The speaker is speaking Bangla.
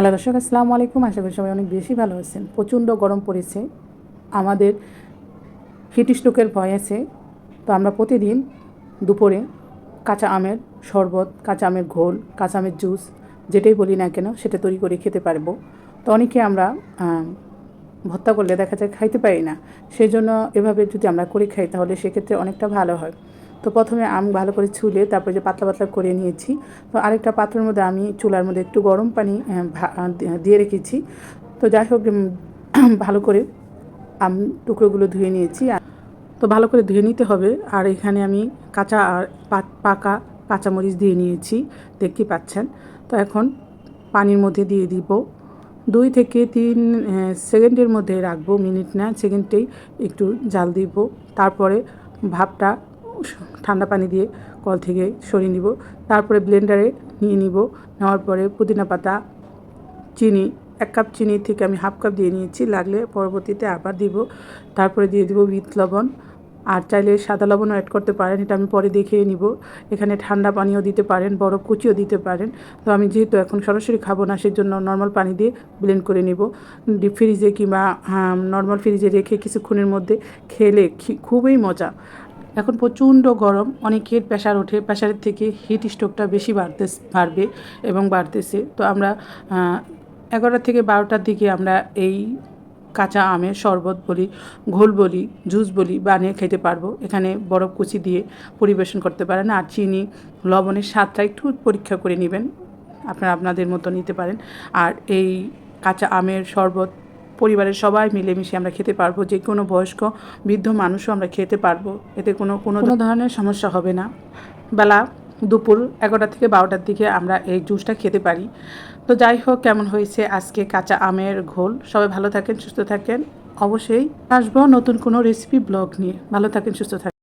হ্যালো দর্শক আসসালামু আলাইকুম। আশা করি সবাই অনেক বেশি ভালো আছেন। প্রচণ্ড গরম পড়েছে। আমাদের হিট স্ট্রোকের ভয় আছে। তো আমরা প্রতিদিন দুপুরে কাঁচা আমের শরবত কাঁচা আমের ঘোল কাঁচা আমের জুস যেটাই বলি না কেন সেটা তৈরি করে খেতে পারব। তো অনেকে আমরা আম, ভর্তা করলে দেখা যায় খাইতে পারি না। সেই জন্য এভাবে যদি আমরা করে খাই তাহলে সেক্ষেত্রে অনেকটা ভালো হয়। তো প্রথমে আম ভালো করে ছুলে তারপরে যে পাতলা পাতলা করে নিয়েছি। তো আরেকটা পাত্রের মধ্যে আমি চুলার মধ্যে একটু গরম পানি দিয়ে রেখেছি। তো যাই হোক ভালো করে আম টুকরোগুলো ধুয়ে নিয়েছি। তো ভালো করে ধুয়ে নিতে হবে। আর এখানে আমি কাঁচা আর পাকা কাঁচামরিচ দিয়ে নিয়েছি। দেখতে পাচ্ছেন? তো এখন পানির মধ্যে দিয়ে দিব। দুই থেকে তিন সেকেন্ডের মধ্যে রাখব, মিনিট না, সেকেন্ডেই একটু জাল দিব। তারপরে ভাপটা ঠান্ডা পানি দিয়ে কল থেকে সরিয়ে নিব। তারপরে ব্লেন্ডারে নিয়ে নিব। নেওয়ার পরে পুদিনা পাতা, চিনি, এক কাপ চিনি থেকে আমি হাফ কাপ দিয়ে নিয়েছি। লাগলে পরবর্তীতে আবার দিব। তারপরে দিয়ে দিব বিট লবণ। আর চাইলে সাদা লবণও অ্যাড করতে পারেন। এটা আমি পরে দেখিয়ে নিব। এখানে ঠান্ডা পানিও দিতে পারেন বরফ কুচিও দিতে পারেন। তো আমি যেহেতু এখন সরাসরি খাব না, সেজন্য নর্মাল পানি দিয়ে ব্লেন্ড করে নিব। ডিপ ফ্রিজে কিংবা নর্মাল ফ্রিজে রেখে কিছুক্ষণের মধ্যে খেলে খুবই মজা। এখন প্রচণ্ড গরম, অনেকের প্রেশার ওঠে, প্রেশারের থেকে হিট স্ট্রোকটা বেশি বাড়তে, বাড়বে এবং বাড়তেছে। তো আমরা এগারোটা থেকে বারোটার দিকে আমরা এই কাঁচা আমের শরবত বলি, ঘোল বলি জুস বলি বানিয়ে খেতে পারব। এখানে বরফ কুচি দিয়ে পরিবেশন করতে পারেন আর চিনি, লবণের স্বাদটা একটু পরীক্ষা করে নেবেন। আপনারা আপনাদের মতো নিতে পারেন। আর এই কাঁচা আমের শরবত পরিবারের সবাই মিলেমিশে আমরা খেতে পারব যে কোনো বয়স্ক বৃদ্ধ মানুষও আমরা খেতে পারব। এতে কোনো কোনো কোনো ধরনের সমস্যা হবে না। বেলা দুপুর এগারোটা থেকে বারোটার দিকে আমরা এই জুসটা খেতে পারি। তো যাই হোক কেমন হয়েছে আজকে কাঁচা আমের ঘোল? সবাই ভালো থাকেন সুস্থ থাকেন। অবশ্যই আসব নতুন কোনো রেসিপি ব্লগ নিয়ে। ভালো থাকেন সুস্থ থাকেন।